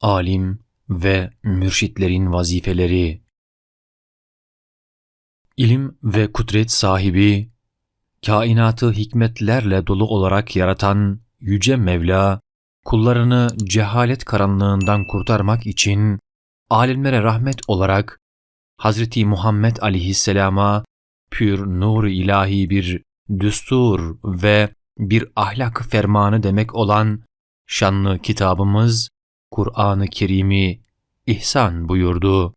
alim ve mürşitlerin vazifeleri. İlim ve kudret sahibi, kainatı hikmetlerle dolu olarak yaratan Yüce Mevla, kullarını cehalet karanlığından kurtarmak için alemlere rahmet olarak Hazreti Muhammed aleyhisselama pür nur ilahi bir düstur ve bir ahlak fermanı demek olan şanlı kitabımız Kur'an-ı Kerim'i ihsan buyurdu.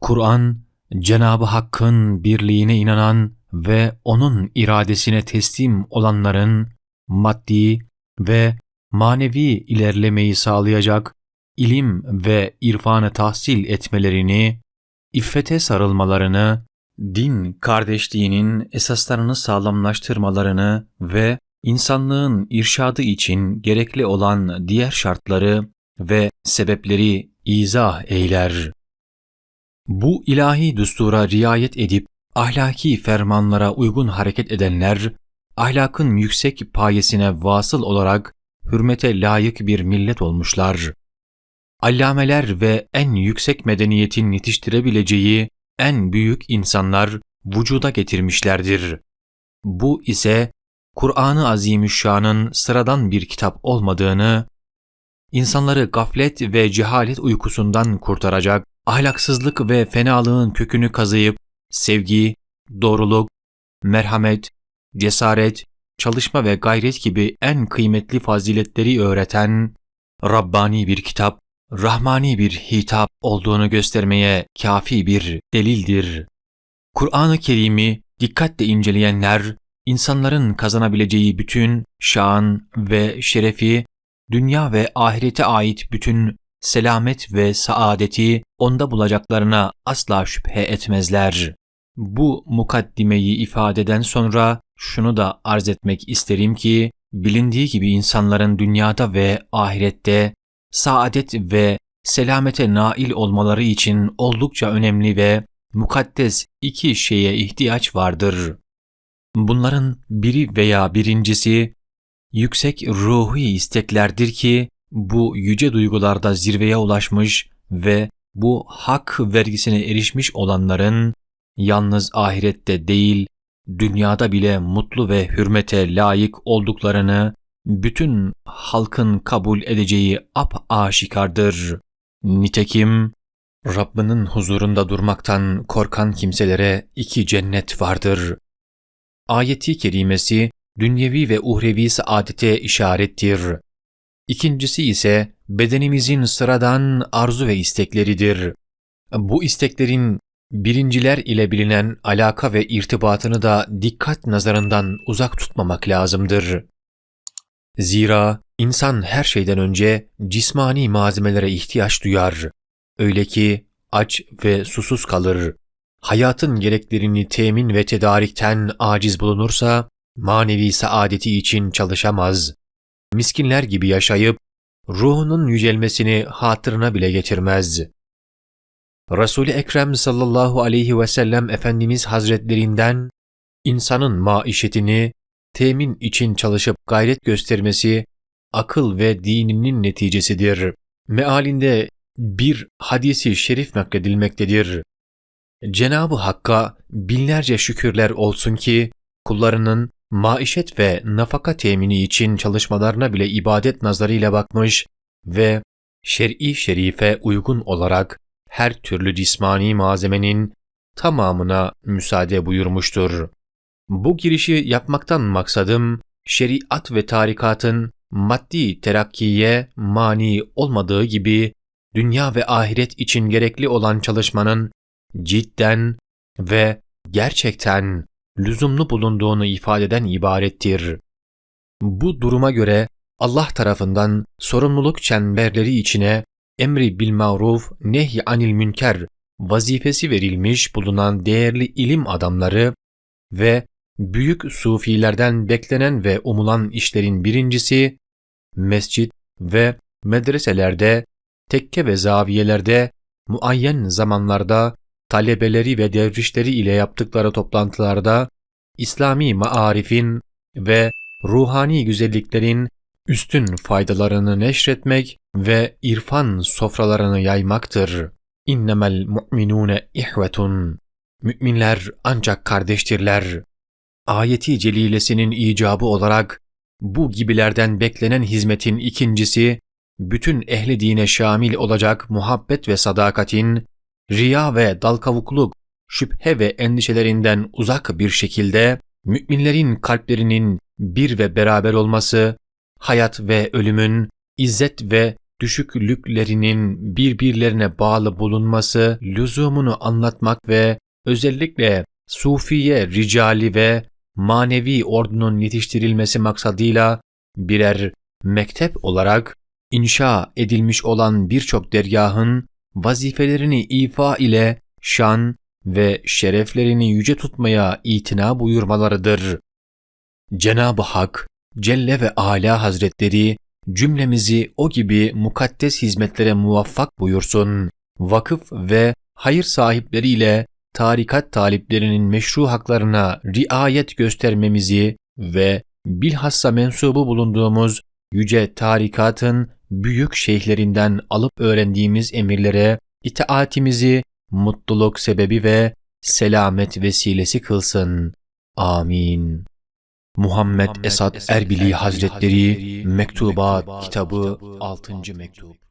Kur'an, Cenab-ı Hakk'ın birliğine inanan ve O'nun iradesine teslim olanların maddi ve manevi ilerlemeyi sağlayacak ilim ve irfanı tahsil etmelerini, iffete sarılmalarını, din kardeşliğinin esaslarını sağlamlaştırmalarını ve insanlığın irşadı için gerekli olan diğer şartları ve sebepleri izah eyler. Bu ilahi düstura riayet edip ahlaki fermanlara uygun hareket edenler, ahlakın yüksek payesine vasıl olarak hürmete layık bir millet olmuşlar. Allameler ve en yüksek medeniyetin yetiştirebileceği en büyük insanlar vücuda getirmişlerdir. Bu ise Kur'an-ı Azimüşşan'ın sıradan bir kitap olmadığını, insanları gaflet ve cehalet uykusundan kurtaracak, ahlaksızlık ve fenalığın kökünü kazıyıp sevgi, doğruluk, merhamet, cesaret, çalışma ve gayret gibi en kıymetli faziletleri öğreten Rabbani bir kitap, Rahmani bir hitap olduğunu göstermeye kafi bir delildir. Kur'an-ı Kerim'i dikkatle inceleyenler, insanların kazanabileceği bütün şan ve şerefi, dünya ve ahirete ait bütün selamet ve saadeti onda bulacaklarına asla şüphe etmezler. Bu mukaddimeyi ifadeden sonra şunu da arz etmek isterim ki, bilindiği gibi insanların dünyada ve ahirette saadet ve selamete nail olmaları için oldukça önemli ve mukaddes iki şeye ihtiyaç vardır. Bunların biri veya birincisi yüksek ruhi isteklerdir ki bu yüce duygularda zirveye ulaşmış ve bu hak vergisine erişmiş olanların yalnız ahirette değil, dünyada bile mutlu ve hürmete layık olduklarını bütün halkın kabul edeceği ap aşikardır. Nitekim Rabbinin huzurunda durmaktan korkan kimselere iki cennet vardır. Ayeti kerimesi dünyevi ve uhrevi saadete işarettir. İkincisi ise bedenimizin sıradan arzu ve istekleridir. Bu isteklerin birinciler ile bilinen alaka ve irtibatını da dikkat nazarından uzak tutmamak lazımdır. Zira insan her şeyden önce cismani malzemelere ihtiyaç duyar. Öyle ki aç ve susuz kalır. Hayatın gereklerini temin ve tedarikten aciz bulunursa manevi saadeti için çalışamaz. Miskinler gibi yaşayıp ruhunun yücelmesini hatırına bile getirmez. Resul-i Ekrem sallallahu aleyhi ve sellem Efendimiz Hazretlerinden insanın maişetini temin için çalışıp gayret göstermesi akıl ve dininin neticesidir. Mealinde bir hadisi şerif nakledilmektedir. Cenab-ı Hakk'a binlerce şükürler olsun ki kullarının maişet ve nafaka temini için çalışmalarına bile ibadet nazarıyla bakmış ve şer'i şerife uygun olarak her türlü cismani malzemenin tamamına müsaade buyurmuştur. Bu girişi yapmaktan maksadım, şeriat ve tarikatın maddi terakkiye mani olmadığı gibi dünya ve ahiret için gerekli olan çalışmanın cidden ve gerçekten lüzumlu bulunduğunu ifadeden ibarettir. Bu duruma göre Allah tarafından sorumluluk çemberleri içine emri bil maruf nehy anil münker vazifesi verilmiş bulunan değerli ilim adamları ve büyük sufilerden beklenen ve umulan işlerin birincisi mescit ve medreselerde, tekke ve zaviyelerde muayyen zamanlarda talebeleri ve devrişleri ile yaptıkları toplantılarda İslami maarifin ve ruhani güzelliklerin üstün faydalarını neşretmek ve irfan sofralarını yaymaktır. İnnemel mu'minune ihvetun. Müminler ancak kardeştirler. Ayeti celilesinin icabı olarak bu gibilerden beklenen hizmetin ikincisi, bütün ehli dine şamil olacak muhabbet ve sadakatin, riya ve dalkavukluk, şüphe ve endişelerinden uzak bir şekilde müminlerin kalplerinin bir ve beraber olması, hayat ve ölümün, izzet ve düşüklüklerinin birbirlerine bağlı bulunması lüzumunu anlatmak ve özellikle sufiye ricali ve manevi ordunun yetiştirilmesi maksadıyla birer mektep olarak inşa edilmiş olan birçok dergahın vazifelerini ifa ile şan ve şereflerini yüce tutmaya itina buyurmalarıdır. Cenab-ı Hak Celle ve Ala Hazretleri cümlemizi o gibi mukaddes hizmetlere muvaffak buyursun. Vakıf ve hayır sahipleriyle tarikat taliplerinin meşru haklarına riayet göstermemizi ve bilhassa mensubu bulunduğumuz yüce tarikatın büyük şeyhlerinden alıp öğrendiğimiz emirlere itaatimizi mutluluk sebebi ve selamet vesilesi kılsın. Amin. Muhammed Esad Erbili Hazretleri Mektubat Kitabı 6. Mektup